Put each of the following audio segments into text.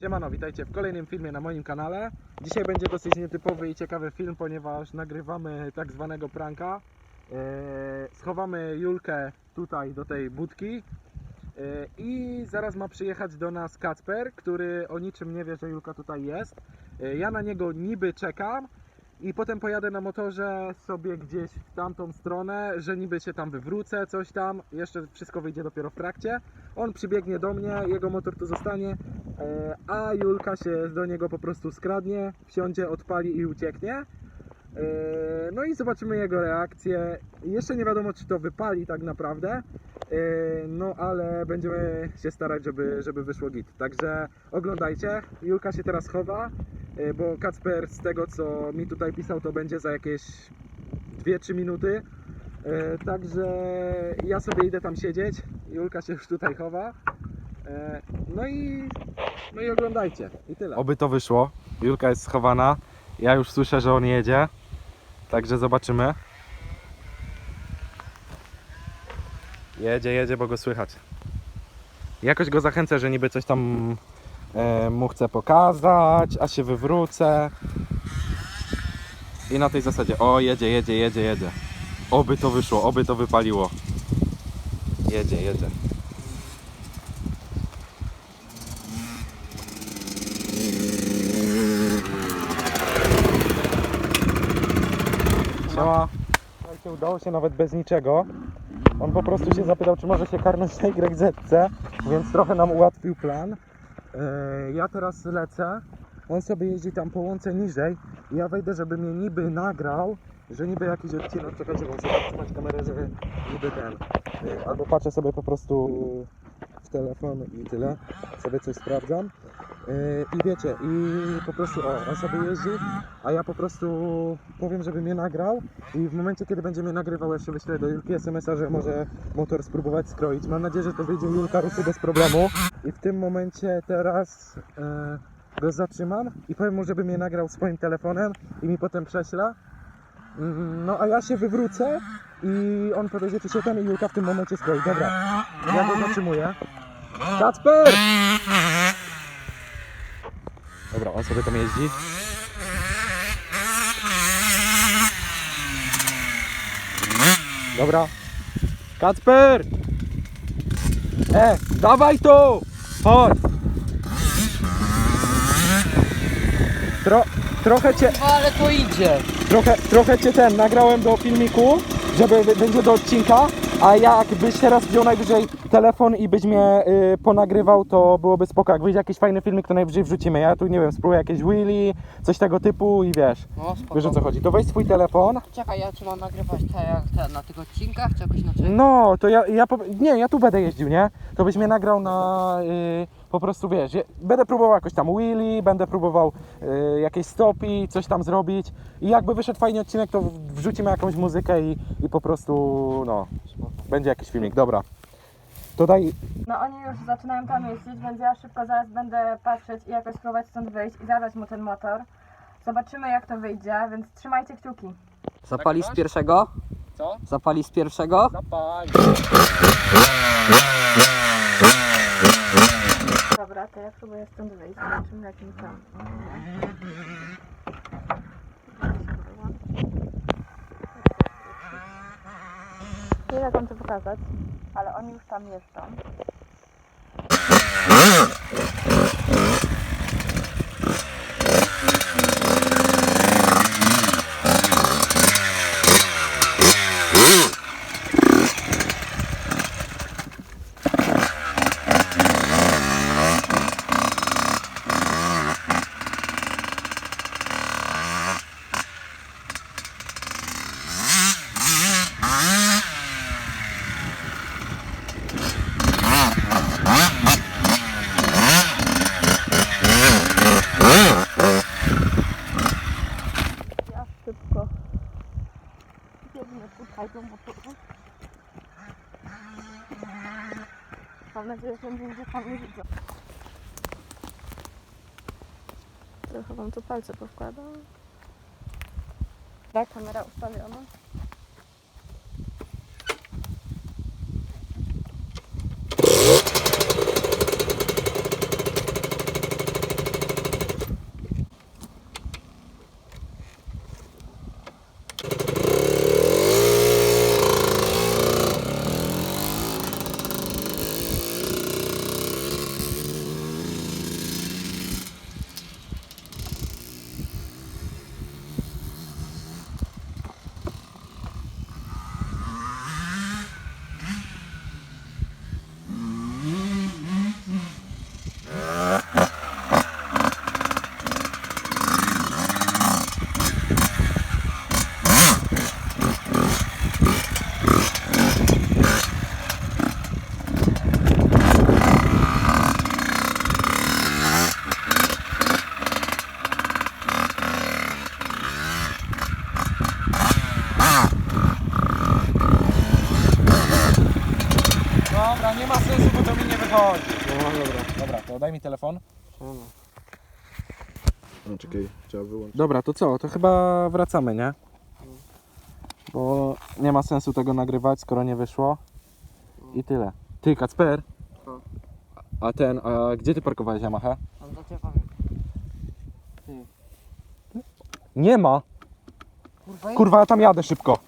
Siemano, witajcie w kolejnym filmie na moim kanale. Dzisiaj będzie dosyć nietypowy i ciekawy film, ponieważ nagrywamy tak zwanego pranka. Eee, schowamy Julkę tutaj do tej budki eee, i zaraz ma przyjechać do nas Kacper, który o niczym nie wie, że Julka tutaj jest. Eee, ja na niego niby czekam i potem pojadę na motorze sobie gdzieś w tamtą stronę, że niby się tam wywrócę, coś tam. Jeszcze wszystko wyjdzie dopiero w trakcie. On przybiegnie do mnie, jego motor tu zostanie, E, a Julka się do niego po prostu skradnie, wsiądzie, odpali i ucieknie. E, No i zobaczymy jego reakcję. Jeszcze nie wiadomo, czy to wypali tak naprawdę, e, no ale będziemy się starać, żeby, żeby wyszło git. Także oglądajcie. Julka się teraz chowa, e, bo Kacper z tego, co mi tutaj pisał, to będzie za jakieś 2-3 minuty. Także ja sobie idę tam siedzieć. Julka się już tutaj chowa. No i, no i oglądajcie. I tyle. Oby to wyszło. Julka jest schowana. Ja już słyszę, że on jedzie. Także zobaczymy. Jedzie, jedzie, bo go słychać. Jakoś go zachęcę, że niby coś tam e, mu chcę pokazać, a się wywrócę. I na tej zasadzie, o jedzie, jedzie, jedzie, jedzie. Oby to wyszło, oby to wypaliło. Jedzie, jedzie. Siema. Słuchajcie, udało się nawet bez niczego. On po prostu się zapytał, czy może się karnąć na YZ, więc trochę nam ułatwił plan. Eee, Ja teraz lecę. On sobie jeździ tam po łące niżej. Ja wejdę, żeby mnie niby nagrał, że niby jakiś odcinek, czekajcie, bo muszę tak trzymać kamerę, że niby ten. Eee, Albo patrzę sobie po prostu w telefon i tyle. Sobie coś sprawdzam. Eee, I wiecie, i po prostu o, on sobie jeździ, a ja po prostu powiem, żeby mnie nagrał i w momencie, kiedy będzie mnie nagrywał, ja się wyślę do Julki SMS-a, że może motor spróbować skroić. Mam nadzieję, że to wyjdzie Julka ruszy bez problemu i w tym momencie teraz e, go zatrzymam i powiem mu, żeby mnie nagrał swoim telefonem i mi potem prześle. Mm, No a ja się wywrócę i on powiedzie, czy się ten i Julka w tym momencie skroi. Dobra, ja go zatrzymuję. Kacper! Dobra, on sobie tam jeździ. Dobra. Kacper! E, dawaj tu! Chodź! Tro, trochę cię, No ale to idzie. trochę, trochę cię ten, nagrałem do filmiku, żeby będzie do odcinka, a jakbyś teraz wziął najwyżej telefon i byś mnie y, ponagrywał, to byłoby spoko. Jak wyjdzie jakiś fajny filmik, to najwyżej wrzucimy. Ja tu, nie wiem, spróbuję jakieś wheelie, coś tego typu i wiesz, No spoko. wiesz o co chodzi. To weź swój telefon, Czekaj, ja czy mam nagrywać te jak te na tych odcinkach, czy jakoś inaczej? No, to ja, ja po, nie, ja tu będę jeździł, nie? To byś mnie nagrał na y, po prostu wiesz, ja będę próbował jakoś tam wheelie, będę próbował y, jakieś stopi, coś tam zrobić i jakby wyszedł fajny odcinek, to wrzucimy jakąś muzykę i, i po prostu no, będzie jakiś filmik, dobra. To daj, No oni już zaczynają tam jeździć, więc ja szybko zaraz będę patrzeć i jakoś spróbować stąd wyjść i zabrać mu ten motor. Zobaczymy jak to wyjdzie, więc trzymajcie kciuki. Zapali z pierwszego? Co? Zapali z pierwszego? zapaj. Dobra, to ja próbuję stąd wyjść, zobaczymy jak mi to. Nie wiem jak wam to pokazać, ale oni już tam jeżdżą. Ja szybko biegnę tutaj do motoru. Tam nie widzą. Trochę wam tu palce powkładam. Tak, kamera ustawiona. Mi telefon. No czekaj, trzeba wyłączyć. Dobra, to co? To chyba wracamy, nie? Bo nie ma sensu tego nagrywać, skoro nie wyszło. I tyle. Ty, Kacper. Co? A ten, a gdzie ty parkowałeś Yamaha? Tam za drzewami. Ty, Nie ma. kurwa, Kurwa, ja tam jadę szybko.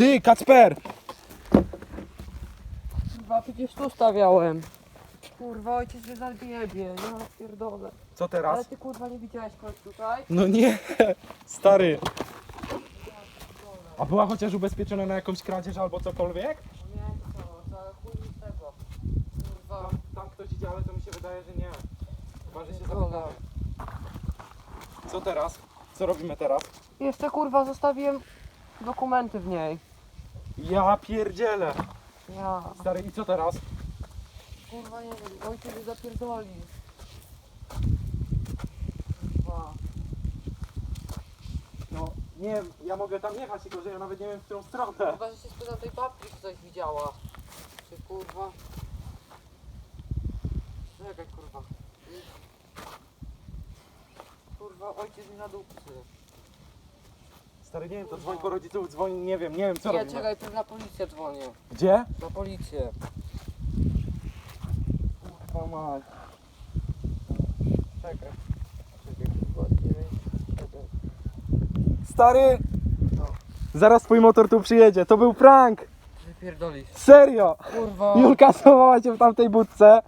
Ty, Kacper! kurwa, przecież tu stawiałem. Kurwa, ojciec mnie zajebie, ja pierdolę. Co Ale teraz? ty kurwa nie widziałeś kogoś tutaj? No nie, stary. A była chociaż ubezpieczona na jakąś kradzież albo cokolwiek? Nie, to, za chuj z tego. Kurwa, Tam ktoś idzie, ale to mi się wydaje, że nie. Chyba, że się zapytałem. Co teraz? Co robimy teraz? Jeszcze kurwa zostawiłem dokumenty w niej. Ja pierdzielę. Ja. Stary, i co teraz? Kurwa nie wiem, ojciec mnie zapierdoli. Kurwa. No, nie wiem, ja mogę tam jechać, tylko że ja nawet nie wiem w którą stronę. Chyba, że się spytam tej babki, czy coś widziała. Czy kurwa... Czekaj kurwa. Kurwa, ojciec mi na dupcy. Stary, nie wiem, to dzwoń po rodziców, dzwoń, nie wiem, nie wiem co robimy. czekaj, na policję dzwonię. Gdzie? Na policję. Kurwa mać. Czekaj. Kurwa. Stary! No. Zaraz twój motor tu przyjedzie, to był prank! Wypierdolisz. Serio! Kurwa. Julka schowała cię w tamtej budce,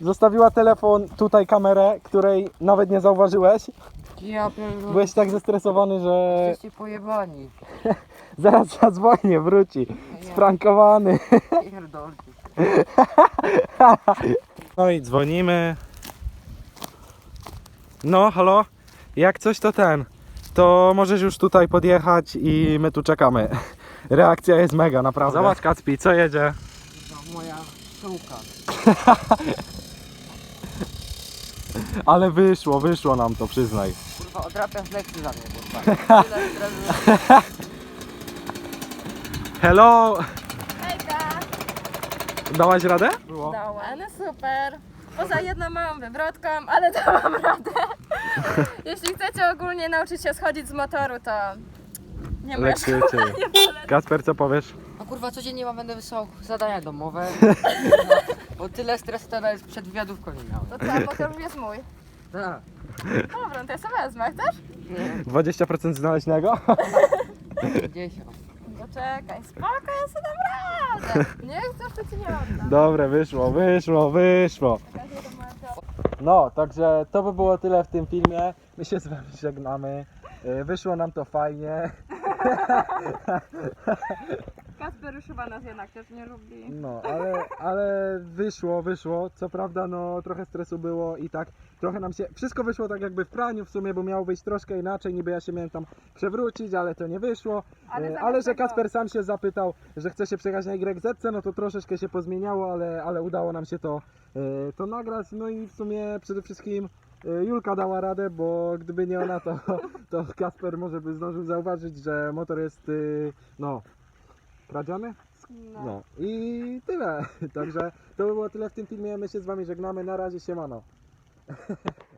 zostawiła telefon, tutaj kamerę, której nawet nie zauważyłeś. Ja pierdolę. Byłeś tak zestresowany, że Jesteście pojebani. zaraz zadzwonię, wróci. Ja Sprankowany. pierdolę. No i dzwonimy. No, halo? Jak coś to ten, to możesz już tutaj podjechać i my tu czekamy. Reakcja jest mega, naprawdę. Zobacz Kacpi, co jedzie? Kurwa, moja pszczółka. Ale wyszło, wyszło nam to, przyznaj. Kurwa, odrabiasz lekcje za mnie, kurwa. Tyle stresu. Hello! Hejka! Dałaś radę? Było. Dała, no super. Poza jedną małą wywrotką, ale dałam radę. Jeśli chcecie ogólnie nauczyć się schodzić z motoru, to nie ma Lekcje ciebie. Kasper, co powiesz? No kurwa, codziennie mam będę wysłał zadania domowe. Bo tyle stresu teraz przed wywiadówką nie miałem. To co, motor już jest mój. Tak. Dobra, to ja sobie wezmę, chcesz? Nie, 20% znaleźnego? 50. No czekaj, spoko, ja sobie dam radę. Nie chcesz, to ci nie oddam. Dobre, wyszło, wyszło, wyszło. To moja. No, także to by było tyle w tym filmie. My się z wami żegnamy. Y, Wyszło nam to fajnie. Kasper już chyba nas jednak też nie lubi. No, ale, ale wyszło, wyszło. Co prawda, no trochę stresu było i tak trochę nam się. Wszystko wyszło tak jakby w praniu w sumie, bo miało wyjść troszkę inaczej. Niby ja się miałem tam przewrócić, ale to nie wyszło. Ale zamiast ale że tego- Kasper sam się zapytał, że chce się przejechać na YZ, no to troszeczkę się pozmieniało, ale, ale udało nam się to, e, to nagrać. No i w sumie przede wszystkim e, Julka dała radę, bo gdyby nie ona, to, to Kasper może by zdążył zauważyć, że motor jest no kradziony. No. No i tyle. Także to by było tyle w tym filmie. My się z wami żegnamy. Na razie siemano.